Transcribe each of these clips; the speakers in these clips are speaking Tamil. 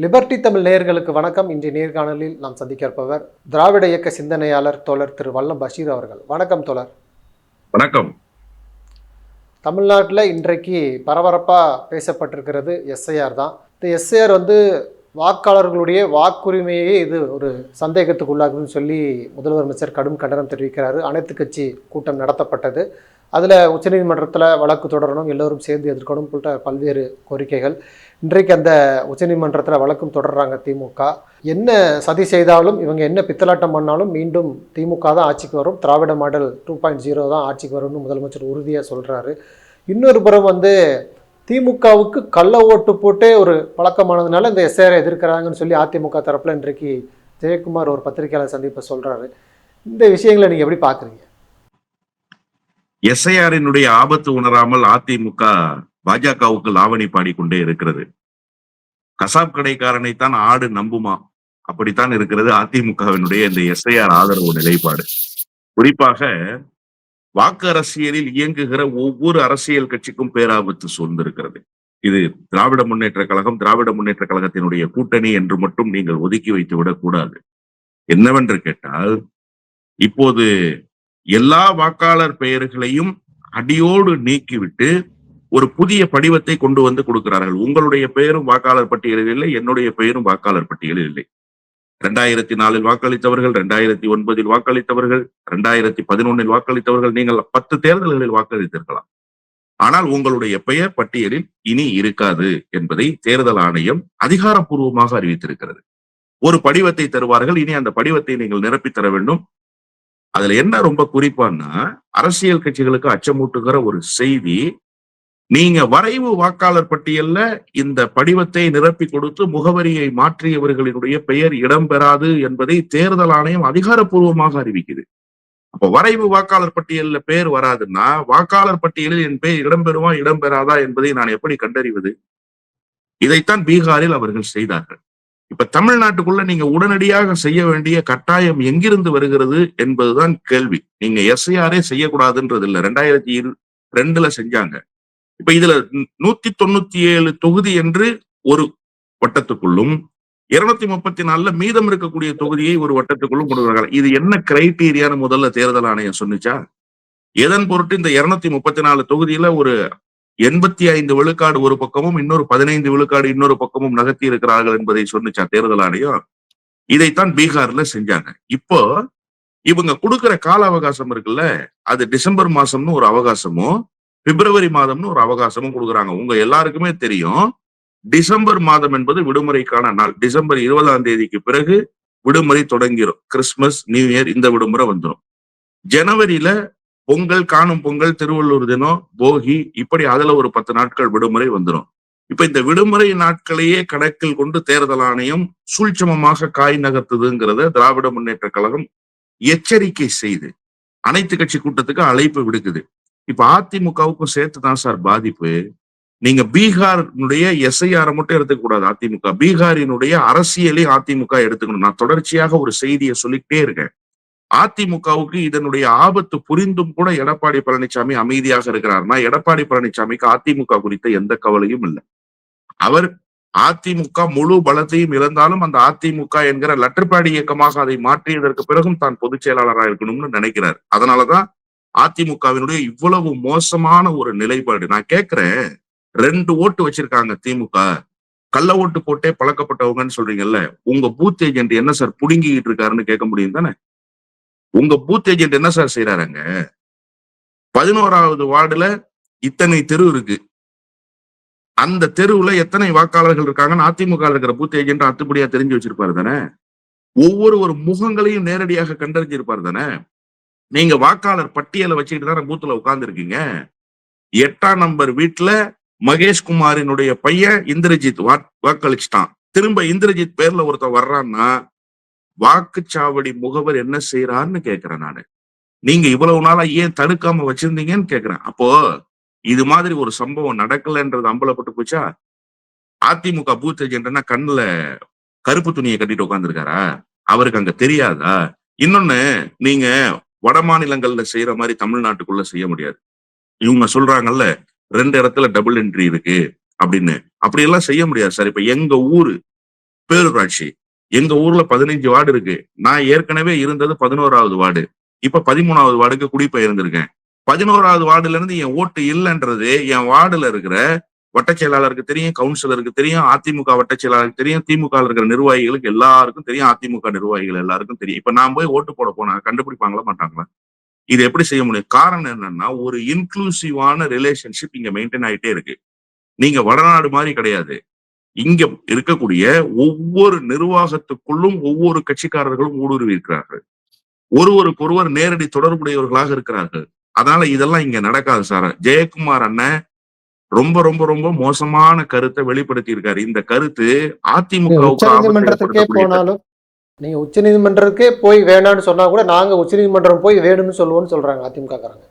லிபர்டி தமிழ் நேயர்களுக்கு வணக்கம். இன்றைய நேர்காணலில் நாம் சந்திக்க இருப்பவர் திராவிட இயக்க சிந்தனையாளர் தோழர் திரு வல்லம் பஷீர் அவர்கள். வணக்கம் தோழர். வணக்கம். தமிழ்நாட்டில் இன்றைக்கு பரபரப்பாக பேசப்பட்டிருக்கிறது எஸ்ஐஆர் தான். இந்த எஸ்ஐஆர் வந்து வாக்காளர்களுடைய வாக்குரிமையே இது ஒரு சந்தேகத்துக்கு உள்ளாகுதுன்னு சொல்லி முதல்வர் அமைச்சர் கடும் கண்டனம் தெரிவிக்கிறாரு. அனைத்து கட்சி கூட்டம் நடத்தப்பட்டது. அதில் உச்சநீதிமன்றத்தில் வழக்கு தொடரணும் எல்லோரும் சேர்ந்து எதிர்க்கணும் உள்ளிட்ட பல்வேறு கோரிக்கைகள். இன்றைக்கு அந்த உச்சநீதிமன்றத்தில் வழக்கும் தொடர்றாங்க திமுக. என்ன சதி செய்தாலும் இவங்க என்ன பித்தலாட்டம் பண்ணாலும் மீண்டும் திமுக தான் ஆட்சிக்கு வரும். Dravida model two point zero தான் ஆட்சிக்கு வரும்னு முதலமைச்சர் உறுதியாக சொல்கிறாரு இன்னொரு புறம் வந்து திமுகவுக்கு கள்ள ஓட்டு போட்டே ஒரு பழக்கமானதுனால இந்த எஸ்ஆரை எதிர்க்கிறாங்கன்னு சொல்லி அதிமுக தரப்பில் இன்றைக்கு ஜெயக்குமார் ஒரு பத்திரிகையாளர் சந்திப்பை சொல்கிறாரு இந்த விஷயங்களை நீங்கள் எப்படி பார்க்குறீங்க எஸ்ஐஆரினுடைய ஆபத்து உணராமல் அதிமுக பாஜகவுக்கு லாவணி பாடிக்கொண்டே இருக்கிறது. கசாப் கடைக்காரனைத்தான் ஆடு நம்புமா? அப்படித்தான் இருக்கிறது அதிமுகவினுடைய இந்த எஸ்ஐஆர் ஆதரவு நிலைப்பாடு. குறிப்பாக வாக்கு அரசியலில் இயங்குகிற ஒவ்வொரு அரசியல் கட்சிக்கும் பேராபத்து சூழ்ந்திருக்கிறது. இது திராவிட முன்னேற்ற கழகம் திராவிட முன்னேற்ற கழகத்தினுடைய கூட்டணி என்று மட்டும் நீங்கள் ஒதுக்கி வைத்து விடக்கூடாது. என்னவென்று கேட்டால் இப்போது எல்லா வாக்காளர் பெயர்களையும் அடியோடு நீக்கிவிட்டு ஒரு புதிய படிவத்தை கொண்டு வந்து கொடுக்கிறார்கள். உங்களுடைய பெயரும் வாக்காளர் பட்டியலில் இல்லை என்னுடைய பெயரும் வாக்காளர் பட்டியலில் இல்லை. ரெண்டாயிரத்தி நாலில் வாக்களித்தவர்கள் ரெண்டாயிரத்தி ஒன்பதில் வாக்களித்தவர்கள் ரெண்டாயிரத்தி பதினொன்னில் வாக்களித்தவர்கள் நீங்கள் பத்து தேர்தல்களில் வாக்களித்திருக்கலாம். ஆனால் உங்களுடைய பெயர் பட்டியலில் இனி இருக்காது என்பதை தேர்தல் ஆணையம் அதிகாரப்பூர்வமாக அறிவித்திருக்கிறது. ஒரு படிவத்தை தருவார்கள் இனி அந்த படிவத்தை நீங்கள் நிரப்பி தர வேண்டும். அதுல என்ன ரொம்ப குறிப்பான்னா அரசியல் கட்சிகளுக்கு அச்சமூட்டுகிற ஒரு செய்தி நீங்க வரைவு வாக்காளர் பட்டியல்ல இந்த படிவத்தை நிரப்பி கொடுத்து முகவரியை மாற்றியவர்களினுடைய பெயர் இடம்பெறாது என்பதை தேர்தல் ஆணையம் அதிகாரப்பூர்வமாக அறிவிக்குது. அப்ப வரைவு வாக்காளர் பட்டியல்ல பெயர் வராதுன்னா வாக்காளர் பட்டியலில் என் பெயர் இடம்பெறுமா இடம்பெறாதா என்பதை நான் எப்படி கண்டறிவது? இதைத்தான் பீகாரில் அவர்கள் செய்தார்கள். இப்ப தமிழ்நாட்டுக்குள்ள நீங்க உடனடியாக செய்ய வேண்டிய கட்டாயம் எங்கிருந்து வருகிறது என்பதுதான் கேள்வி. நீங்க எஸ்ஐஆரே செய்யக்கூடாதுன்றது இல்லை ரெண்டாயிரத்தி இரு ரெண்டுல செஞ்சாங்க. இப்ப இதுல நூத்தி தொண்ணூத்தி ஏழு தொகுதி என்று ஒரு வட்டத்துக்குள்ளும் இருநூத்தி முப்பத்தி நாலுல மீதம் இருக்கக்கூடிய தொகுதியை ஒரு வட்டத்துக்குள்ளும் கொண்டு வராங்க இது என்ன கிரைட்டீரியான்னு முதல்ல தேர்தல் ஆணையம் சொன்னிச்சா? எதன் பொருட்டு இந்த இருநூத்தி முப்பத்தி நாலு தொகுதியில ஒரு எண்பத்தி ஐந்து விழுக்காடு ஒரு பக்கமும் இன்னொரு பதினைந்து விழுக்காடு இன்னொரு பக்கமும் நகர்த்தி இருக்கிறார்கள் என்பதை சொன்னிச்சா தேர்தல் ஆணையம்? இதைத்தான் பீகார்ல செஞ்சாங்க. இப்போ இவங்க கொடுக்கிற கால அவகாசம் இருக்குல்ல அது டிசம்பர் மாசம்னு ஒரு அவகாசமும் பிப்ரவரி மாதம்னு ஒரு அவகாசமும் கொடுக்குறாங்க. உங்க எல்லாருக்குமே தெரியும். டிசம்பர் மாதம் என்பது விடுமுறைக்கான நாள். டிசம்பர் இருபதாம் தேதிக்கு பிறகு விடுமுறை தொடங்கிரும். கிறிஸ்துமஸ் நியூ இயர் இந்த விடுமுறை வந்துடும் ஜனவரியில பொங்கல் காணும் பொங்கல் திருவள்ளூர் தினம் போகி இப்படி அதுல ஒரு பத்து நாட்கள் விடுமுறை வந்துடும் இப்ப இந்த விடுமுறை நாட்களையே கணக்கில் கொண்டு தேர்தல் ஆணையம் சூழ்ச்சமமாக காய் நகர்த்துதுங்கிறத திராவிட முன்னேற்ற கழகம் எச்சரிக்கை செய்து அனைத்து கட்சி கூட்டத்துக்கு அழைப்பு விடுக்குது. இப்ப அதிமுகவுக்கும் சேர்த்து தான் சார் பாதிப்பு. நீங்க பீகாரினுடைய எஸ்ஐஆர் மட்டும் எடுத்துக்க கூடாது அதிமுக. பீகாரினுடைய அரசியலையும் அதிமுக எடுத்துக்கணும். நான் தொடர்ச்சியாக ஒரு செய்தியை சொல்லிக்கிட்டே இருக்கேன். அதிமுகவுக்கு இதனுடைய ஆபத்து புரிந்தும் கூட எடப்பாடி பழனிசாமி அமைதியாக இருக்கிறார்னா எடப்பாடி பழனிசாமிக்கு அதிமுக குறித்த எந்த கவலையும் இல்லை. அவர் அதிமுக முழு பலத்தையும் இழந்தாலும் அந்த அதிமுக என்கிற லட்டர்பாடி இயக்கமாக அதை மாற்றியதற்கு பிறகும் தான் பொதுச் செயலாளராக இருக்கணும்னு நினைக்கிறார். அதனாலதான் அதிமுகவினுடைய இவ்வளவு மோசமான ஒரு நிலைப்பாடு. நான் கேட்கிறேன் ரெண்டு ஓட்டு வச்சிருக்காங்க திமுக. கள்ள ஓட்டு போட்டே பழக்கப்பட்டவங்கன்னு சொல்றீங்கல்ல உங்க பூத் ஏஜென்ட் என்ன சார் புடுங்கிக்கிட்டு இருக்காருன்னு கேட்க முடியும் தானே? உங்க பூத் ஏஜென்ட் என்ன சார் செய்யறாருங்க பதினோராவது வார்டுல இத்தனை தெரு இருக்கு. அந்த தெருவுல எத்தனை வாக்காளர்கள் இருக்காங்கன்னு அதிமுக இருக்கிற பூத் ஏஜென்ட் அத்துப்படியா தெரிஞ்சு வச்சிருப்பாரு தானே? ஒவ்வொரு ஒரு முகங்களையும் நேரடியாக கண்டறிஞ்சிருப்பாரு தானே? நீங்க வாக்காளர் பட்டியலை வச்சுக்கிட்டு தானே பூத்துல உட்கார்ந்து இருக்கீங்க எட்டாம் நம்பர் வீட்டுல மகேஷ்குமாரினுடைய பையன் இந்திரஜித் வாக்களிச்சிட்டான். திரும்ப இந்திரஜித் பேர்ல ஒருத்தர் வர்றான்னா வாக்குச்சாவடி முகவர் என்ன செய்யறான்னு கேக்குறேன் நானு. நீங்க இவ்வளவு நாளா ஏன் தடுக்காம வச்சிருந்தீங்கன்னு கேக்குறேன். அப்போ இது மாதிரி ஒரு சம்பவம் நடக்கலன்றது அம்பலப்பட்டு போச்சா? அதிமுக பூத் ஏஜென்ட்னா கண்ணுல கருப்பு துணியை கட்டிட்டு உட்காந்துருக்காரா அவருக்கு அங்க தெரியாதா? இன்னொன்னு நீங்க வட மாநிலங்கள்ல செய்யற மாதிரி தமிழ்நாட்டுக்குள்ள செய்ய முடியாது. இவங்க சொல்றாங்கல்ல ரெண்டு இடத்துல டபுள் என்ட்ரி இருக்கு அப்படின்னு. அப்படி எல்லாம் செய்ய முடியாது சார். இப்ப எங்க ஊரு பேரூராட்சி எங்க ஊர்ல பதினைஞ்சு வார்டு இருக்கு. நான் ஏற்கனவே இருந்தது பதினோராவது வார்டு. இப்ப பதிமூணாவது வார்டுக்கு குடிப்பெயர்ந்திருக்கேன் பதினோராவது வார்டுல இருந்து என் ஓட்டு இல்லைன்றது என் வார்டுல இருக்கிற வட்டச் செயலாளருக்கு தெரியும் கவுன்சிலருக்கு தெரியும் அதிமுக வட்டச் செயலாளருக்கு தெரியும் திமுக இருக்கிற நிர்வாகிகளுக்கு எல்லாருக்கும் தெரியும் அதிமுக நிர்வாகிகள் எல்லாருக்கும் தெரியும். இப்ப நான் போய் ஓட்டு போட போனா கண்டுபிடிப்பாங்களா மாட்டாங்களா? இது எப்படி செய்ய முடியும்? காரணம் என்னன்னா ஒரு இன்க்ளூசிவான ரிலேஷன்ஷிப் இங்க மெயின்டைன் ஆயிட்டே இருக்கு. நீங்க வடநாடு மாதிரி கிடையாது. இங்க இருக்கக்கூடிய ஒவ்வொரு நிர்வாகத்துக்குள்ளும் ஒவ்வொரு கட்சிக்காரர்களும் ஊடுருவி இருக்கிறார்கள். ஒருவருக்கொருவர் நேரடி தொடர்புடையவர்களாக இருக்கிறார்கள். அதனால இதெல்லாம் இங்க நடக்காது சார். ஜெயக்குமார் அண்ணன் ரொம்ப ரொம்ப ரொம்ப மோசமான கருத்தை வெளிப்படுத்தி இருக்காரு இந்த கருத்து அதிமுகவுக்கு போனாலும் நீங்க உச்ச நீதிமன்றத்துக்கே போய் வேணாம்னு சொன்னா கூட நாங்க உச்ச நீதிமன்றம் போய் வேணும்னு சொல்லுவோம்னு சொல்றாங்க அதிமுக காரங்க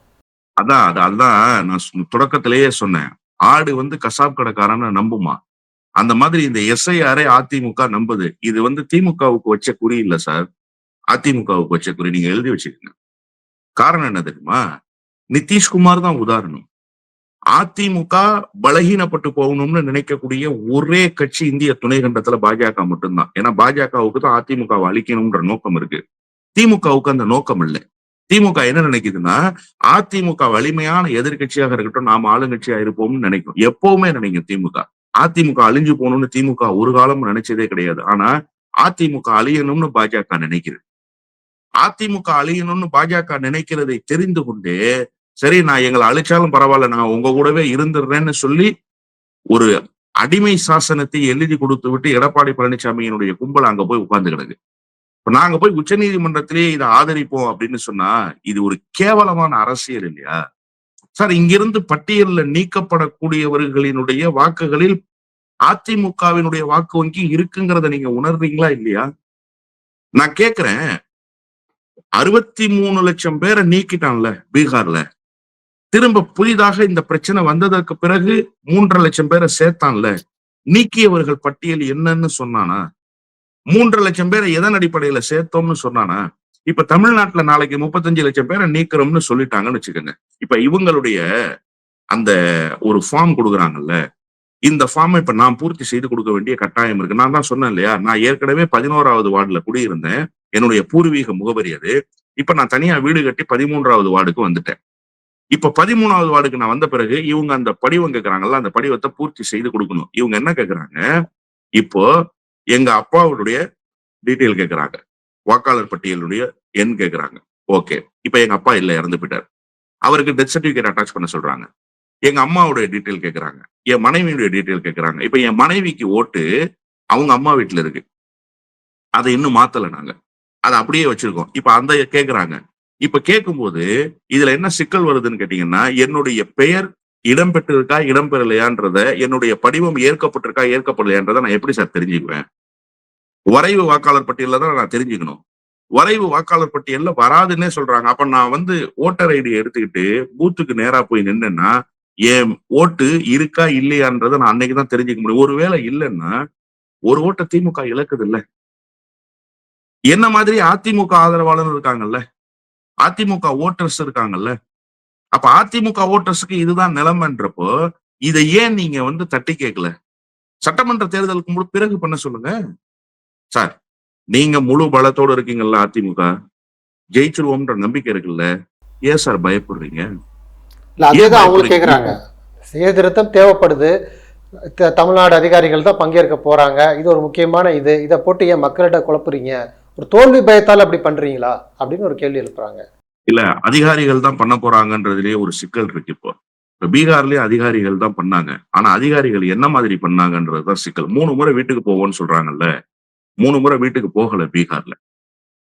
அதான் அது அதான் நான் தொடக்கத்திலேயே சொன்னேன். ஆடு வந்து கசாப் கடைக்காரனை நம்புமா? அந்த மாதிரி இந்த எஸ்ஐஆரே அதிமுக நம்புது. இது வந்து திமுகவுக்கு வச்ச குறி இல்ல சார். அதிமுகவுக்கு வச்ச குறி. நீங்க எழுதி வச்சுக்கோங்க. காரணம் என்ன தெரியுமா? நிதிஷ்குமார் தான் உதாரணம். அதிமுக பலகீனப்பட்டு போகணும்னு நினைக்கக்கூடிய ஒரே கட்சி இந்திய துணை கண்டத்துல பாஜக மட்டும்தான். ஏன்னா பாஜகவுக்கு தான் அதிமுகவை அழிக்கணும்ன்ற நோக்கம் இருக்கு. திமுகவுக்கு அந்த நோக்கம் இல்லை. திமுக என்ன நினைக்குதுன்னா அதிமுக வலிமையான எதிர்க்கட்சியாக இருக்கட்டும் நாம ஆளுங்கட்சியா இருப்போம்னு நினைக்கும். எப்பவுமே நினைக்கும் திமுக. அதிமுக அழிஞ்சு போகணும்னு திமுக ஒரு காலமும் நினைச்சதே கிடையாது. ஆனா அதிமுக அழியணும்னு பாஜக நினைக்கிறது அதிமுக அழியணும்னு பாஜக நினைக்கிறதை தெரிந்து கொண்டே சரி நான் எங்களை அழிச்சாலும் பரவாயில்ல நான் உங்க கூடவே இருந்துடுறேன்னு சொல்லி ஒரு அடிமை சாசனத்தை எழுதி கொடுத்து விட்டு எடப்பாடி பழனிசாமியினுடைய கும்பல் அங்க போய் உட்கார்ந்து கிடக்கு. இப்ப நாங்க போய் உச்ச நீதிமன்றத்திலேயே இதை ஆதரிப்போம் அப்படின்னு சொன்னா இது ஒரு கேவலமான அரசியல் இல்லையா? சார் இங்கிருந்து பட்டியல்ல நீக்கப்படக்கூடியவர்களினுடைய வாக்குகளில் அதிமுகவினுடைய வாக்கு வங்கி இருக்குங்கிறத நீங்க உணர்றீங்களா இல்லையா? நான் கேக்குறேன். அறுபத்தி மூணு லட்சம் பேரை நீக்கிட்டான்ல பீகார்ல. திரும்ப புதிதாக இந்த பிரச்சனை வந்ததற்கு பிறகு மூன்றரை லட்சம் பேரை சேர்த்தான்ல. நீக்கியவர்கள் பட்டியல் என்னன்னு சொன்னானா? மூன்றரை லட்சம் பேரை எதன் அடிப்படையில சேர்த்தோம்னு சொன்னானா? இப்ப தமிழ்நாட்டுல நாளைக்கு முப்பத்தஞ்சு லட்சம் பேரை நீக்கிறோம்னு சொல்லிட்டாங்கன்னு வச்சுக்கோங்க. இப்ப இவங்களுடைய அந்த ஒரு ஃபார்ம் கொடுக்குறாங்கல்ல. இந்த ஃபார்மை இப்ப நான் பூர்த்தி செய்து கொடுக்க வேண்டிய கட்டாயம் இருக்கு. நான் தான் சொன்னேன் இல்லையா? நான் ஏற்கனவே பதினோராவது வார்டுல குடியிருந்தேன். என்னுடைய பூர்வீக முகவரி அது. இப்ப நான் தனியா வீடு கட்டி பதிமூன்றாவது வார்டுக்கு வந்துட்டேன். இப்ப பதிமூணாவது வார்டுக்கு நான் வந்த பிறகு இவங்க அந்த படிவம் கேட்கறாங்கல்ல அந்த படிவத்தை பூர்த்தி செய்து கொடுக்கணும். இவங்க என்ன கேட்கறாங்க இப்போ எங்க அப்பாவுடைய டீட்டெயில் கேட்கறாங்க வாக்காளர் பட்டியலுடைய எண் கேட்கறாங்க ஓகே. இப்ப எங்க அப்பா இல்ல இறந்து போயிட்டார். அவருக்கு டெத் சர்டிபிகேட் அட்டாச் பண்ண சொல்றாங்க. எங்க அம்மாவுடைய டீட்டெயில் கேட்கறாங்க என் மனைவியுடைய டீட்டெயில் கேட்கறாங்க இப்ப என் மனைவிக்கு ஓட்டு அவங்க அம்மா வீட்டுல இருக்கு. அதை இன்னும் மாத்தல நாங்க. அதை அப்படியே வச்சிருக்கோம். இப்ப அந்த கேக்குறாங்க. இப்ப கேட்கும்போது இதுல என்ன சிக்கல் வருதுன்னு கேட்டீங்கன்னா என்னுடைய பெயர் இடம்பெற்றிருக்கா இடம்பெறலையான்றத என்னுடைய படிவம் ஏற்கப்பட்டிருக்கா ஏற்கப்படலையான்றதை நான் எப்படி சார் தெரிஞ்சுக்குவேன்? வரைவு வாக்காளர் பட்டியல தான் நான் தெரிஞ்சுக்கணும். வரைவு வாக்காளர் பட்டியல்ல வராதுன்னே சொல்றாங்க. அப்ப நான் வந்து ஓட்டர் ஐடி எடுத்துக்கிட்டு பூத்துக்கு நேரா போய் நின்னேன்னா என் ஓட்டு இருக்கா இல்லையான்றதை நான் அன்னைக்கு தான் தெரிஞ்சுக்க முடியும். ஒருவேளை இல்லைன்னா ஒரு ஓட்டை திமுக இழக்குது இல்ல என்ன மாதிரி அதிமுக ஆதரவாளர் இருக்காங்கல்ல? அதிமுக ஓட்டர்ஸ் இருக்காங்கல்ல. அப்ப அதிமுக ஓட்டர்ஸுக்கு இதுதான் நிலைமைன்றப்போ இதை ஏன் நீங்க வந்து தட்டி கேட்கல? சட்டமன்ற தேர்தலுக்கு முழு பிறகு பண்ண சொல்லுங்க. சார் நீங்க முழு பலத்தோட இருக்கீங்கல்ல அதிமுக. ஜெயிச்சிருவோம்ன்ற நம்பிக்கை இருக்குல்ல. ஏன் சார் பயப்படுறீங்க? அவங்களும்? கேக்குறாங்க. சீர்திருத்தம் தேவைப்படுது. தமிழ்நாடு அதிகாரிகள் தான் பங்கேற்க போறாங்க. இது ஒரு முக்கியமான இது. இதை போட்டு ஏன் மக்கள்கிட்ட குழப்புறீங்க? ஒரு தோல்வி பயத்தால் அப்படி பண்றீங்களா? அப்படின்னு ஒரு கேள்வி எழுப்புறாங்க. இல்ல அதிகாரிகள் தான் பண்ண போறாங்கன்றதுலயே ஒரு சிக்கல் இருக்கு இப்போ. இப்ப பீகார்லயே அதிகாரிகள் தான் பண்ணாங்க. ஆனா அதிகாரிகள் என்ன மாதிரி பண்ணாங்கன்றதுதான் சிக்கல். மூணு முறை வீட்டுக்கு போவோம்னு சொல்றாங்கல்ல. மூணு முறை வீட்டுக்கு போகல பீகார்ல.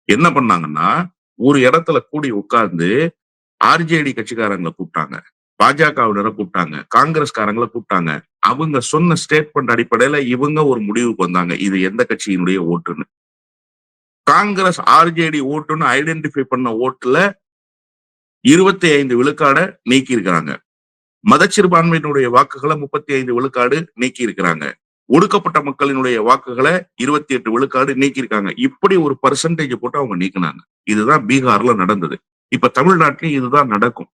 என்ன பண்ணாங்கன்னா ஒரு இடத்துல கூடி உட்கார்ந்து ஆர்ஜேடி கட்சிக்காரங்களை கூப்பிட்டாங்க. பாஜகவினரை கூப்பிட்டாங்க. காங்கிரஸ்காரங்களை கூப்பிட்டாங்க. அவங்க சொன்ன ஸ்டேட்மெண்ட் அடிப்படையில இவங்க ஒரு முடிவுக்கு வந்தாங்க. இது எந்த கட்சியினுடைய ஓட்டுன்னு. காங்கிரஸ் ஆர்ஜேடி ஓட்டுன்னு ஐடென்டிஃபை பண்ண ஓட்டுல இருபத்தி ஐந்து விழுக்காட நீக்கி இருக்கிறாங்க மதச்சிறுபான்மையினுடைய வாக்குகளை முப்பத்தி ஐந்து விழுக்காடு நீக்கி இருக்கிறாங்க ஒடுக்கப்பட்ட மக்களினுடைய வாக்குகளை இருபத்தி எட்டு விழுக்காடு நீக்கியிருக்காங்க. இப்படி ஒரு பர்சன்டேஜ் போட்டு அவங்க நீக்கினாங்க. இதுதான் பீகார்ல நடந்தது. இப்ப தமிழ்நாட்டிலும் இதுதான் நடக்கும்.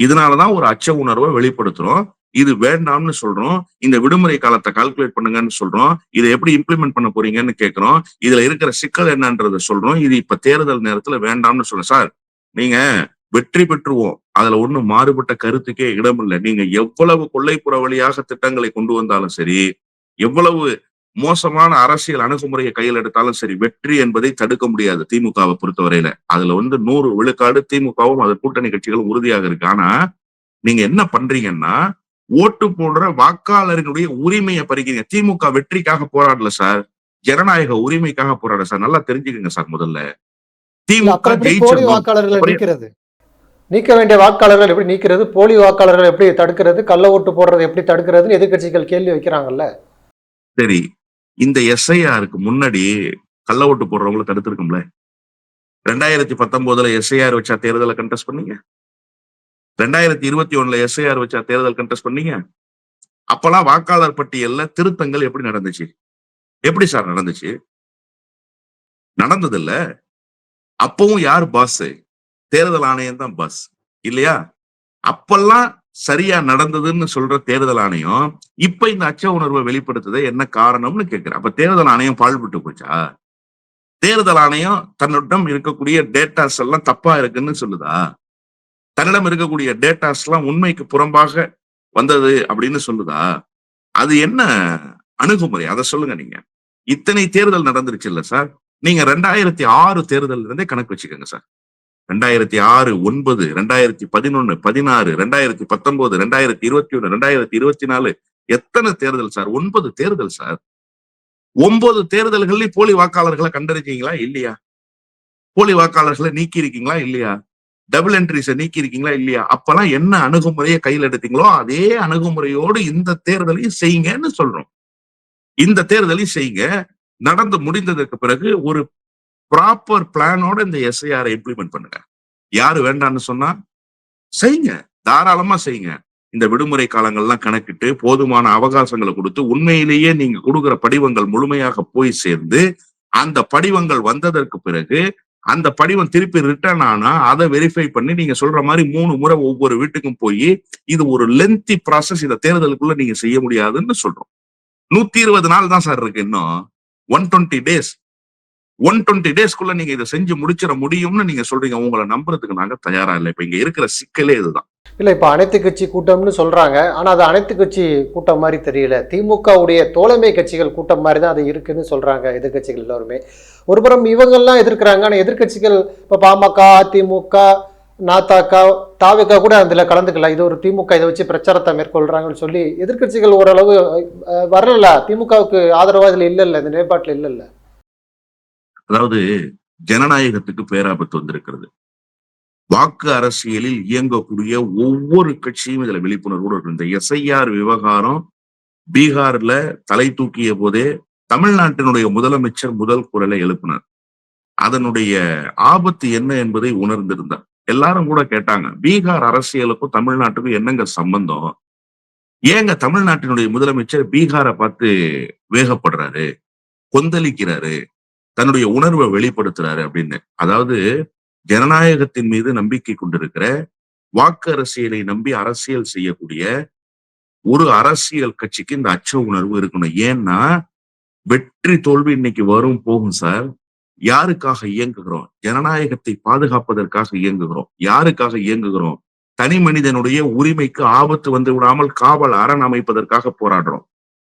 இதனாலதான் ஒரு அச்ச உணர்வை வெளிப்படுத்துறோம். இது வேண்டாம்னு சொல்றோம். இந்த விடுமுறை காலத்தை கால்குலேட் பண்ணுங்கன்னு சொல்றோம். இதை எப்படி இம்ப்ளிமெண்ட் பண்ண போறீங்கன்னு கேட்கிறோம் இதுல இருக்கிற சிக்கல் என்னன்றத சொல்றோம். இது இப்ப தேர்தல் நேரத்துல வேண்டாம்னு சொல்றேன் சார் நீங்க வெற்றி பெற்றுவோம். அதுல ஒண்ணும் மாறுபட்ட கருத்துக்கே இடமில்லை நீங்க எவ்வளவு கொள்ளைப்புற வழியாக திட்டங்களை கொண்டு வந்தாலும் சரி எவ்வளவு மோசமான அரசியல் அணுகுமுறையை கையில் எடுத்தாலும் சரி வெற்றி என்பதை தடுக்க முடியாது திமுகவை பொறுத்தவரையில. அதுல வந்து நூறு விழுக்காடு திமுகவும் அது கூட்டணி கட்சிகளும் உறுதியாக இருக்கு. ஆனா நீங்க என்ன பண்றீங்கன்னா ஓட்டு போடுற வாக்காளர்களுடைய உரிமையை பறிக்கிறீங்க. திமுக வெற்றிக்காக போராடல சார். ஜனநாயக உரிமைக்காக போராட சார். நல்லா தெரிஞ்சுக்கங்க சார் முதல்ல. திமுக வாக்காளர்களை நீக்க வேண்டிய வாக்காளர்கள் எப்படி நீக்கிறது? போலி வாக்காளர்கள் எப்படி தடுக்கிறது? கள்ள ஓட்டு போடுறது எப்படி தடுக்கிறதுன்னு எதிர்க்கட்சிகள் கேள்வி வைக்கிறாங்கல்ல. சரி. இந்த எஸ்ஐஆருக்கு முன்னாடி கள்ள ஓட்டு போடுறவங்களை தடுத்திருக்கும்ல. ரெண்டாயிரத்தி பத்தொன்பதுல எஸ்ஐஆர் வச்சா தேர்தலை கண்டெஸ்ட் பண்ணீங்க? ரெண்டாயிரத்தி இருபத்தி ஒண்ணுல எஸ்ஐஆர் வச்சா தேர்தல் கண்டெஸ்ட் பண்ணீங்க. அப்பெல்லாம் வாக்காளர் பட்டியல்ல திருத்தங்கள் எப்படி நடந்துச்சு? எப்படி சார் நடந்துச்சு? நடந்தது இல்ல அப்பவும் யார் பாஸ் தேர்தல் ஆணையம் தான் பாஸ் இல்லையா? அப்பெல்லாம் சரியா நடந்ததுன்னு சொல்ற தேர்தல் ஆணையம் இப்ப இந்த அச்ச உணர்வை வெளிப்படுத்துது என்ன காரணம்னு கேட்கிறேன். அப்ப தேர்தல் ஆணையம் பாழ்பட்டு போச்சா? தேர்தல் ஆணையம் தன்னிடம் இருக்கக்கூடிய டேட்டாஸ் எல்லாம் தப்பா இருக்குன்னு சொல்லுதா? தன்னிடம் இருக்கக்கூடிய டேட்டாஸ் எல்லாம் உண்மைக்கு புறம்பாக வந்தது அப்படின்னு சொல்லுதா? அது என்ன அணுகுமுறை? அதை சொல்லுங்க நீங்க. இத்தனை தேர்தல் நடந்துருச்சு இல்ல சார். நீங்க ரெண்டாயிரத்தி ஆறு தேர்தல் இருந்தே கணக்கு வச்சுக்கோங்க சார். ரெண்டாயிரத்தி ஆறு ஒன்பது ரெண்டாயிரத்தி பதினொன்னு பதினாறு ரெண்டாயிரத்தி பத்தொன்பது ரெண்டாயிரத்தி இருபத்தி ஒண்ணு ரெண்டாயிரத்தி இருபத்தி நாலு எத்தனை தேர்தல் சார்? ஒன்பது தேர்தல் சார். ஒன்பது தேர்தல்கள்லயும் போலி வாக்காளர்களை கண்டறிஞ்சீங்களா? இல்லையா? போலி வாக்காளர்களை நீக்கி இருக்கீங்களா இல்லையா? டபுள் என்ட்ரிஸை நீக்கி இருக்கீங்களா இல்லையா? அப்பெல்லாம் என்ன அணுகுமுறையை கையில் எடுத்தீங்களோ அதே அணுகுமுறையோடு இந்த தேர்தலையும் செய்யுங்கன்னு சொல்றோம். இந்த தேர்தலையும் செய்யுங்க. நடந்து முடிந்ததற்கு பிறகு ஒரு ப்ராப்பர் பிளானோட இந்த எஸ்ஐஆர் இம்ப்ளிமெண்ட் பண்ணுங்க. யாரு வேண்டான்னு சொன்னா செய்யுங்க. தாராளமா செய்யுங்க. இந்த விடுமுறை காலங்கள்லாம் கணக்கிட்டு போதுமான அவகாசங்களை கொடுத்து உண்மையிலேயே நீங்க கொடுக்குற படிவங்கள் முழுமையாக போய் சேர்ந்து அந்த படிவங்கள் வந்ததற்கு பிறகு அந்த படிவம் திருப்பி ரிட்டர்ன் ஆனா அதை வெரிஃபை பண்ணி நீங்க சொல்ற மாதிரி மூணு முறை ஒவ்வொரு வீட்டுக்கும் போய் இது ஒரு லென்த்தி ப்ராசஸ் இந்த தேர்தலுக்குள்ள நீங்க செய்ய முடியாதுன்னு சொல்றோம். நூத்தி இருபது நாள் தான் சார் இருக்கு இன்னும். One twenty days one twenty டேஸ்க்குள்ள நீங்க இதை செஞ்சு முடிச்சிட முடியும்னு நீங்க சொல்றீங்க. உங்களை நம்புறதுக்கு நாங்க தயாரா இல்லை. இப்ப இங்க இருக்கிற சிக்கலே இதுதான். இல்லை இப்போ அனைத்து கட்சி கூட்டம்னு சொல்கிறாங்க ஆனால் அது அனைத்து கட்சி கூட்டம் மாதிரி தெரியல. திமுகவுடைய தோழமை கட்சிகள் கூட்டம் மாதிரி தான் அது இருக்குதுன்னு சொல்கிறாங்க எதிர்க்கட்சிகள் எல்லாருமே. ஒருபுறம் இவங்கெல்லாம் எதிர்க்கிறாங்க. ஆனால் எதிர்க்கட்சிகள் இப்போ பாமக அதிமுக நாத்தாக்கா தாவிக்கா கூட அதில் கலந்துக்கல. இது ஒரு திமுக இதை வச்சு பிரச்சாரத்தை மேற்கொள்கிறாங்கன்னு சொல்லி எதிர்க்கட்சிகள் ஓரளவு வரல. திமுகவுக்கு ஆதரவாக இதில் இல்லைல்ல. இந்த நிலைப்பாட்டில் இல்லைல்ல. அதாவது ஜனநாயகத்துக்கு பேராபத்து வந்திருக்கிறது. வாக்கு அரசியலில் இயங்கக்கூடிய ஒவ்வொரு கட்சியும் இதுல விழிப்புணர்வோடு இருக்கு இந்த எஸ்ஐஆர் விவகாரம் பீகார்ல தலை தூக்கிய போதே தமிழ்நாட்டினுடைய முதலமைச்சர் முதல் குரலை எழுப்பினார். அதனுடைய ஆபத்து என்ன என்பதை உணர்ந்திருந்தார். எல்லாரும் கூட கேட்டாங்க பீகார் அரசியலுக்கும் தமிழ்நாட்டுக்கும் என்னங்க சம்பந்தம்? ஏங்க தமிழ்நாட்டினுடைய முதலமைச்சர் பீகாரை பார்த்து வேகப்படுறாரு கொந்தளிக்கிறாரு தன்னுடைய உணர்வை வெளிப்படுத்துறாரு அப்படின்னு. அதாவது ஜனநாயகத்தின் மீது நம்பிக்கை கொண்டிருக்கிற வாக்கு அரசியலை நம்பி அரசியல் செய்யக்கூடிய ஒரு அரசியல் கட்சிக்கு இந்த அச்ச உணர்வு இருக்கணும். ஏன்னா வெற்றி தோல்வி இன்னைக்கு வரும் போகும் சார். யாருக்காக இயங்குகிறோம்? ஜனநாயகத்தை பாதுகாப்பதற்காக இயங்குகிறோம். யாருக்காக இயங்குகிறோம்? தனி மனிதனுடைய உரிமைக்கு ஆபத்து வந்து விடாமல் காவல் அரண் அமைப்பதற்காக போராடுறோம்.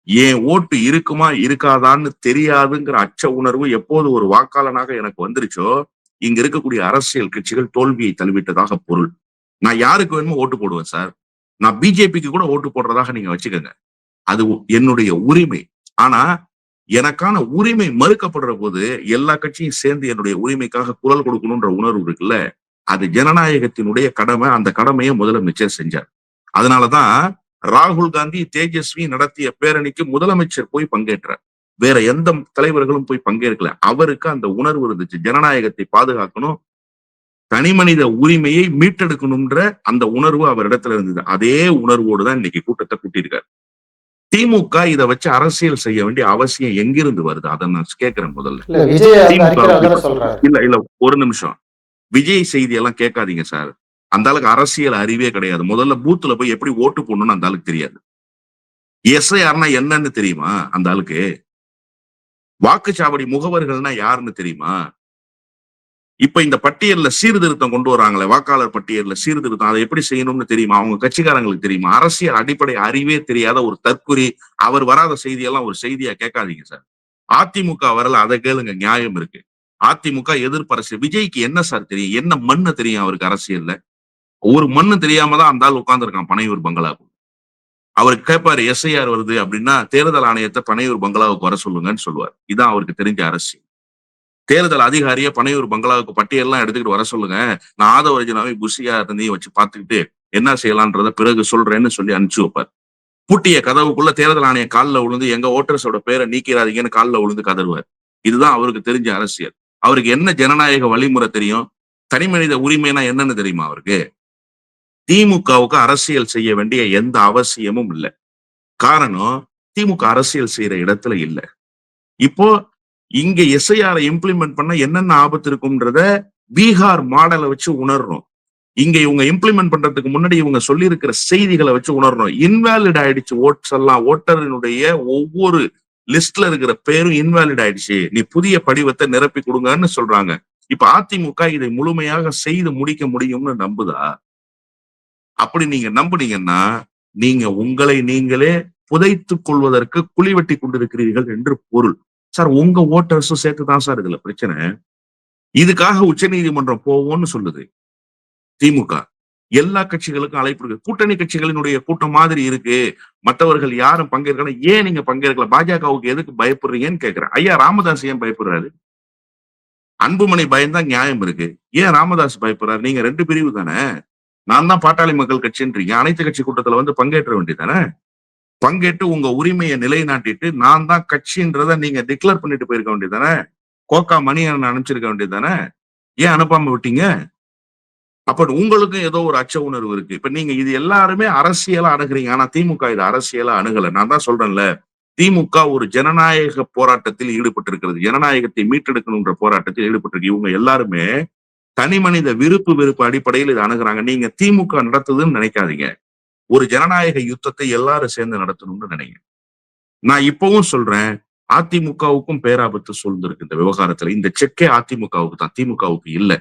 ஏன் ஓட்டு இருக்குமா இருக்காதான்னு தெரியாதுங்கிற அச்ச உணர்வு எப்போது ஒரு வாக்காளனாக எனக்கு வந்துருச்சோ இங்க இருக்கக்கூடிய அரசியல் கட்சிகள் தோல்வியை தழுவிட்டதாக பொருள். நான் யாருக்கு வேணுமோ ஓட்டு போடுவேன் சார். நான் பிஜேபிக்கு கூட ஓட்டு போடுறதாக நீங்க வச்சுக்கோங்க. அது என்னுடைய உரிமை. ஆனா எனக்கான உரிமை மறுக்கப்படுற போது எல்லா கட்சியும் சேர்ந்து என்னுடைய உரிமைக்காக குரல் கொடுக்கணும்ன்ற உணர்வு இருக்குல்ல அது ஜனநாயகத்தினுடைய கடமை அந்த கடமையை முதலமைச்சர் செஞ்சார். அதனாலதான் ராகுல் காந்தி தேஜஸ்வி நடத்திய பேரணிக்கு முதலமைச்சர் போய் பங்கேற்றார். வேற எந்த தலைவர்களும் போய் பங்கேற்கல. அவருக்கு அந்த உணர்வு இருந்துச்சு. ஜனநாயகத்தை பாதுகாக்கணும். தனி மனித உரிமையை மீட்டெடுக்கணும்ன்ற அந்த உணர்வு அவரிடத்துல இருந்தது. அதே உணர்வோடு தான் இன்னைக்கு கூட்டத்தை கூட்டியிருக்காரு. திமுக இதை வச்சு அரசியல் செய்ய வேண்டிய அவசியம் எங்கிருந்து வருது? அதை நான் கேட்கிறேன் முதல்ல. இல்ல இல்ல இல்ல ஒரு நிமிஷம். விஜய் செய்தி எல்லாம் கேட்காதீங்க சார். அந்த ஆளுக்கு அரசியல் அறிவே கிடையாது. முதல்ல பூத்துல போய் எப்படி ஓட்டு போடணும்னு அந்த ஆளுக்கு தெரியாது. எஸ்ஐஆர்னா என்னன்னு தெரியுமா அந்த ஆளுக்கு? வாக்குச்சாவடி முகவர்கள்னா யாருன்னு தெரியுமா? இப்ப இந்த பட்டியல்ல சீர்திருத்தம் கொண்டு வராங்களே வாக்காளர் பட்டியல்ல சீர்திருத்தம் அதை எப்படி செய்யணும்னு தெரியுமா? அவங்க கட்சிக்காரங்களுக்கு தெரியுமா? அரசியல் அடிப்படை அறிவே தெரியாத ஒரு தற்குறி அவர் வராத செய்தியெல்லாம் ஒரு செய்தியா கேட்காதீங்க சார். அதிமுக வரல அதை கேளுங்க நியாயம் இருக்கு. அதிமுக எதிர்ப்பு அரசியல் விஜய்க்கு என்ன சார் தெரியும்? என்ன மண்ணு தெரியும் அவருக்கு அரசியல்ல? ஒரு மண்ணு தெரியாம தான் அந்த ஆள் உட்கார்ந்துருக்கான் பனையூர் பங்களாவுக்கு அவருக்கு கேட்பாரு எஸ்ஐஆர் வருது அப்படின்னா தேர்தல் ஆணையத்தை பனையூர் பங்களாவுக்கு வர சொல்லுங்கன்னு சொல்லுவார். இதான் அவருக்கு தெரிஞ்ச அரசியல். தேர்தல் அதிகாரியை பனையூர் பங்களாவுக்கு பட்டியல்லாம் எடுத்துக்கிட்டு வர சொல்லுங்க. நான் ஆதவ புஷியா இருந்தையும் வச்சு பார்த்துக்கிட்டு என்ன செய்யலான்றத பிறகு சொல்றேன்னு சொல்லி அனுப்பிச்சு வைப்பார். பூட்டிய கதவுக்குள்ள தேர்தல் ஆணைய காலில் விழுந்து எங்க ஓட்டர்ஸோட பேரை நீக்கிறாதீங்கன்னு காலில் விழுந்து கதறுவார். இதுதான் அவருக்கு தெரிஞ்ச அரசியல். அவருக்கு என்ன ஜனநாயக வழிமுறை தெரியும்? தனி மனித உரிமைனா என்னன்னு தெரியுமா அவருக்கு? திமுகவுக்கு அரசியல் செய்ய வேண்டிய எந்த அவசியமும் இல்லை. காரணம் திமுக அரசியல் செய்யற இடத்துல இல்ல. இப்போ இங்க எஸ்ஐஆரை இம்ப்ளிமெண்ட் பண்ண என்னென்ன ஆபத்து இருக்கும்ன்றத பீகார் மாடலை வச்சு உணர்றோம். இங்க இவங்க இம்ப்ளிமெண்ட் பண்றதுக்கு முன்னாடி இவங்க சொல்லி இருக்கிற செய்திகளை வச்சு உணர்றோம். இன்வாலிட் ஆயிடுச்சு ஓட்ஸ் எல்லாம். ஓட்டரினுடைய ஒவ்வொரு லிஸ்ட்ல இருக்கிற பேரும் இன்வாலிட் ஆயிடுச்சு. நீ புதிய படிவத்தை நிரப்பி கொடுங்கன்னு சொல்றாங்க. இப்ப அதிமுக இதை முழுமையாக செய்து முடிக்க முடியும்னு நம்புதா? அப்படி நீங்க நம்புனீங்கன்னா நீங்க உங்களை நீங்களே புதைத்துக் கொள்வதற்கு குழி வெட்டி கொண்டிருக்கிறீர்கள் என்று பொருள். சார் உங்க ஓட்டர்ஸும் சேர்த்து தான் சார் இதுல பிரச்சனை. இதுக்காக உச்சநீதிமன்றம் போவோம்னு சொல்லுது திமுக. எல்லா கட்சிகளுக்கும் அழைப்பு இருக்கு. கூட்டணி கட்சிகளினுடைய கூட்டம் மாதிரி இருக்கு. மற்றவர்கள் யாரும் பங்கேற்கல. ஏன் நீங்க பங்கேற்கல? பாஜகவுக்கு எதுக்கு பயப்படுறீங்கன்னு கேக்குறேன். ஐயா ராமதாஸ் ஏன் பயப்படுறாரு? அன்புமணி பயம்தான் நியாயம் இருக்கு. ஏன் ராமதாஸ் பயப்படுறாரு? நீங்க ரெண்டு பிரிவு தானே? நான் தான் பாட்டாளி மக்கள் கட்சின்றீங்க அனைத்து கட்சி கூட்டத்துல வந்து பங்கேற்ற வேண்டியதானே பங்கேற்று உங்க உரிமையை நிலைநாட்டிட்டு நான் தான் கட்சின்றத நீங்க டிக்ளேர் பண்ணிட்டு போயிருக்க வேண்டியதானே கோக்கா மணி அனுப்பிச்சிருக்க வேண்டியதானே ஏன் அனுப்பாம விட்டீங்க? அப்ப உங்களுக்கும் ஏதோ ஒரு அச்ச உணர்வு இருக்கு. இப்ப நீங்க இது எல்லாருமே அரசியலா அணுகிறீங்க. ஆனா திமுக இது அரசியலா அணுகல. நான் தான் சொல்றேன்ல திமுக ஒரு ஜனநாயக போராட்டத்தில் ஈடுபட்டிருக்கிறது. ஜனநாயகத்தை மீட்டெடுக்கணுன்ற போராட்டத்தில் ஈடுபட்டிருக்கு. இவங்க எல்லாருமே தனி மனித விருப்பு வெறுப்பு அடிப்படையில் இதை அணுகிறாங்க. நீங்க திமுக நடத்துதுன்னு நினைக்காதீங்க. ஒரு ஜனநாயக யுத்தத்தை எல்லாரும் சேர்ந்து நடத்தணும்னு நினைங்க. நான் இப்பவும் சொல்றேன் அதிமுகவுக்கும் பேராபத்து சூழ்ந்திருக்கு இந்த விவகாரத்துல. இந்த செக்கே அதிமுகவுக்கு தான் திமுகவுக்கு இல்ல.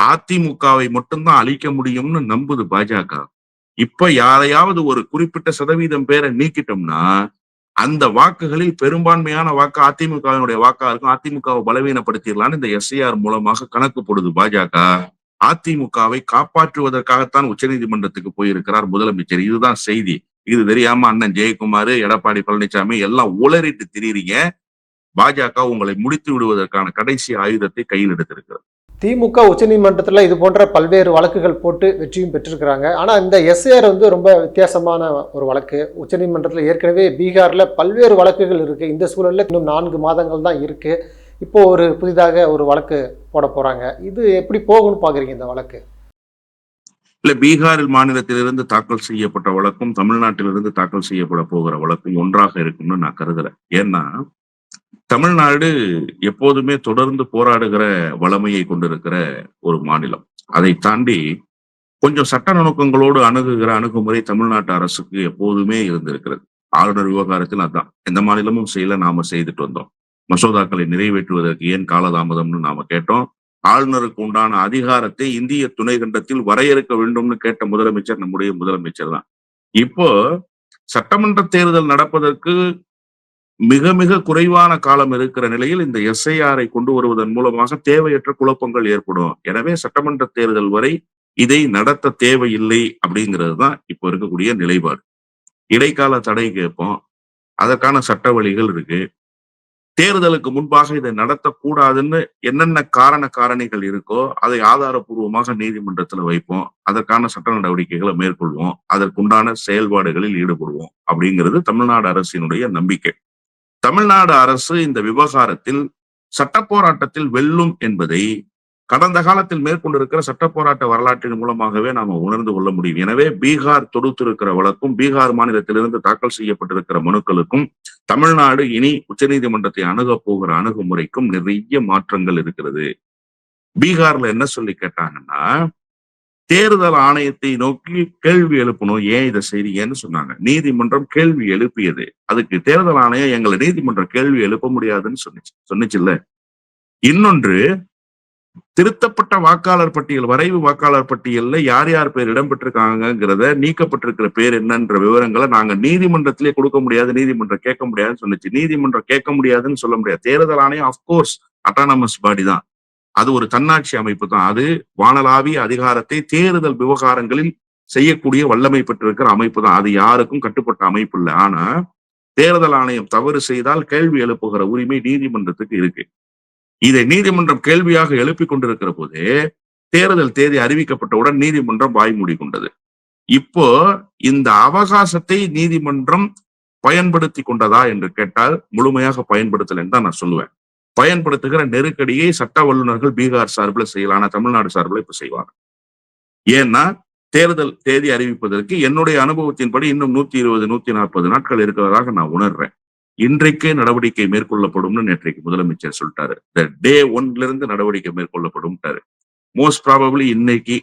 அதிமுகவை மட்டும்தான் அழிக்க முடியும்னு நம்புது பாஜக. இப்ப யாரையாவது ஒரு குறிப்பிட்ட சதவீதம் பேரை நீக்கிட்டோம்னா அந்த வாக்குகளில் பெரும்பான்மையான வாக்கு அதிமுகவினுடைய வாக்கா இருக்கும். அதிமுகவை பலவீனப்படுத்திடலான்னு இந்த எஸ்ஐஆர் மூலமாக கணக்கு போடுது பாஜக. அதிமுகவை காப்பாற்றுவதற்காகத்தான் உச்சநீதிமன்றத்துக்கு போயிருக்கிறார் முதலமைச்சர். இதுதான் செய்தி. இது தெரியாம அண்ணன் ஜெயக்குமார் எடப்பாடி பழனிசாமி எல்லாம் உளறிட்டு திரியிறீங்க. பாஜக உங்களை முடித்து விடுவதற்கான கடைசி ஆயுதத்தை கையில் எடுத்திருக்கிறது. திமுக உச்சநீதிமன்றத்தில் இது போன்ற பல்வேறு வழக்குகள் போட்டு வெற்றியும் பெற்றிருக்கிறாங்க. ஆனால் இந்த எஸ்ஏஆர் வந்து ரொம்ப வித்தியாசமான ஒரு வழக்கு. உச்சநீதிமன்றத்தில் ஏற்கனவே பீகாரில் பல்வேறு வழக்குகள் இருக்குது இந்த சூழலில் இன்னும் நான்கு மாதங்கள் தான் இருக்குது இப்போது ஒரு புதிதாக ஒரு வழக்கு போட போகிறாங்க இது எப்படி போகும்னு பார்க்குறீங்க இந்த வழக்கு? இல்லை பீகாரில் மாநிலத்திலிருந்து தாக்கல் செய்யப்பட்ட வழக்கும் தமிழ்நாட்டிலிருந்து தாக்கல் செய்யப்பட போகிற வழக்கும் ஒன்றாக இருக்கும்னு நான் கருதுறேன். ஏன்னா தமிழ்நாடு எப்போதுமே தொடர்ந்து போராடுகிற வளமையை கொண்டிருக்கிற ஒரு மாநிலம். அதை தாண்டி கொஞ்சம் சட்ட நுணுக்கங்களோடு அணுகுகிற அணுகுமுறை தமிழ்நாட்டு அரசுக்கு எப்போதுமே இருந்திருக்கிறது. ஆளுநர் விவகாரத்தில் அதான். எந்த மாநிலமும் செய்யல நாம செய்துட்டு வந்தோம். மசோதாக்களை நிறைவேற்றுவதற்கு ஏன் காலதாமதம்னு நாம கேட்டோம். ஆளுநருக்கு உண்டான அதிகாரத்தை இந்திய துணை கண்டத்தில் வரையறுக்க வேண்டும்னு கேட்ட முதலமைச்சர் நம்முடைய முதலமைச்சர் தான். இப்போ சட்டமன்ற தேர்தல் நடப்பதற்கு மிக மிக குறைவான காலம் இருக்கிற நிலையில் இந்த எஸ்ஐஆரை கொண்டு வருவதன் மூலமாக தேவையற்ற குழப்பங்கள் ஏற்படும். எனவே சட்டமன்ற தேர்தல் வரை இதை நடத்த தேவையில்லை அப்படிங்கிறது தான் இப்போ இருக்கக்கூடிய நிலைப்பாடு. இடைக்கால தடை கேட்போம். அதற்கான சட்ட வழிகள் இருக்கு. தேர்தலுக்கு முன்பாக இதை நடத்தக்கூடாதுன்னு என்னென்ன காரண காரணிகள் இருக்கோ அதை ஆதாரபூர்வமாக நீதிமன்றத்துல வைப்போம். அதற்கான சட்ட நடவடிக்கைகளை மேற்கொள்வோம். அதற்குண்டான செயல்பாடுகளில் ஈடுபடுவோம் அப்படிங்கிறது தமிழ்நாடு அரசினுடைய நம்பிக்கை. தமிழ்நாடு அரசு இந்த விவகாரத்தில் சட்ட போராட்டத்தில் வெல்லும் என்பதை கடந்த காலத்தில் மேற்கொண்டிருக்கிற சட்ட போராட்ட வரலாற்றின் மூலமாகவே நாம உணர்ந்து கொள்ள முடியும். எனவே பீகார் தொடுத்திருக்கிற வழக்கும் பீகார் மாநிலத்திலிருந்து தாக்கல் செய்யப்பட்டிருக்கிற மனுக்களுக்கும் தமிழ்நாடு இனி உச்சநீதிமன்றத்தை அணுகப் போகிற அணுகுமுறைக்கும் நிறைய மாற்றங்கள் இருக்கிறது. பீகார்ல என்ன சொல்லி கேட்டாங்கன்னா தேர்தல் ஆணையத்தை நோக்கி கேள்வி எழுப்பணும். ஏன் இதை செய்றீங்கன்னு சொன்னாங்க. நீதிமன்றம் கேள்வி எழுப்பியது. அதுக்கு தேர்தல் ஆணையம் எங்களை நீதிமன்றம் கேள்வி எழுப்ப முடியாதுன்னு சொன்னிச்சு சொன்னிச்சுல்ல. இன்னொன்று திருத்தப்பட்ட வாக்காளர் பட்டியல் வரைவு வாக்காளர் பட்டியல்ல யார் யார் பேர் இடம்பெற்றிருக்காங்கிறத நீக்கப்பட்டிருக்கிற பேர் என்னன்ற விவரங்களை நாங்க நீதிமன்றத்திலே கொடுக்க முடியாது நீதிமன்றம் கேட்க முடியாதுன்னு சொன்னிச்சு. நீதிமன்றம் கேட்க முடியாதுன்னு சொல்ல முடியாது. தேர்தல் ஆணையம் அப்கோர்ஸ் அட்டானமஸ் பாடி தான். அது ஒரு தன்னாட்சி அமைப்பு தான். அது வானலாவிய அதிகாரத்தை தேர்தல் விவகாரங்களில் செய்யக்கூடிய வல்லமை பெற்றிருக்கிற அமைப்பு தான். அது யாருக்கும் கட்டுப்பட்ட அமைப்பு இல்லை. ஆனா தேர்தல் ஆணையம் தவறு செய்தால் கேள்வி எழுப்புகிற உரிமை நீதிமன்றத்துக்கு இருக்கு. இதை நீதிமன்றம் கேள்வியாக எழுப்பி கொண்டிருக்கிற போது தேர்தல் தேதி அறிவிக்கப்பட்டவுடன் நீதிமன்றம் வாய்மூடி கொண்டது. இப்போ இந்த அவகாசத்தை நீதிமன்றம் பயன்படுத்தி கொண்டதா என்று கேட்டால் முழுமையாக பயன்படுத்தலைன்னு தான் நான் சொல்லுவேன். பயன்படுத்துகிற நெருக்கடியை சட்ட வல்லுநர்கள் பீகார் சார்பில் செய்யலாம். தமிழ்நாடு சார்பில் இப்ப செய்வாங்க. ஏன்னா தேர்தல் தேதி அறிவிப்பதற்கு என்னுடைய அனுபவத்தின்படி இன்னும் நூத்தி இருபது நூத்தி நாற்பது நாட்கள் இருக்கிறதாக நான் உணர்றேன். இன்றைக்கே நடவடிக்கை மேற்கொள்ளப்படும்னு நேற்றைக்கு முதலமைச்சர் சொல்லிட்டாரு. இந்த டே ஒன்ல இருந்து நடவடிக்கை மேற்கொள்ளப்படும் மோஸ்ட் ப்ராபபிளி இன்னைக்கு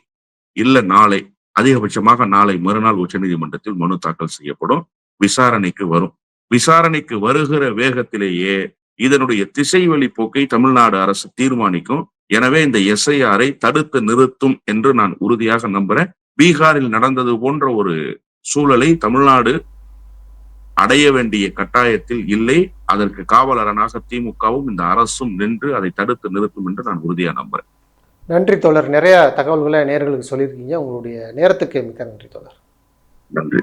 இல்ல நாளை. அதிகபட்சமாக நாளை மறுநாள் உச்சநீதிமன்றத்தில் மனு தாக்கல் செய்யப்படும். விசாரணைக்கு வரும். விசாரணைக்கு வருகிற வேகத்திலேயே இதனுடைய திசைவழி போக்கை தமிழ்நாடு அரசு தீர்மானிக்கும். எனவே இந்த எஸ்ஐஆரை தடுத்து நிறுத்தும் என்று நான் உறுதியாக நம்புறேன். பீகாரில் நடந்தது போன்ற ஒரு சூழலை தமிழ்நாடு அடைய வேண்டிய கட்டாயத்தில் இல்லை. அதற்கு காவலரனாக திமுகவும் இந்த அரசும் நின்று அதை தடுத்து நிறுத்தும் என்று நான் உறுதியா நம்புறேன். நன்றி தோழர். நிறைய தகவல்களை நேர்களுக்கு சொல்லியிருக்கீங்க. உங்களுடைய நேரத்துக்கு மிக்க நன்றி தோழர். நன்றி.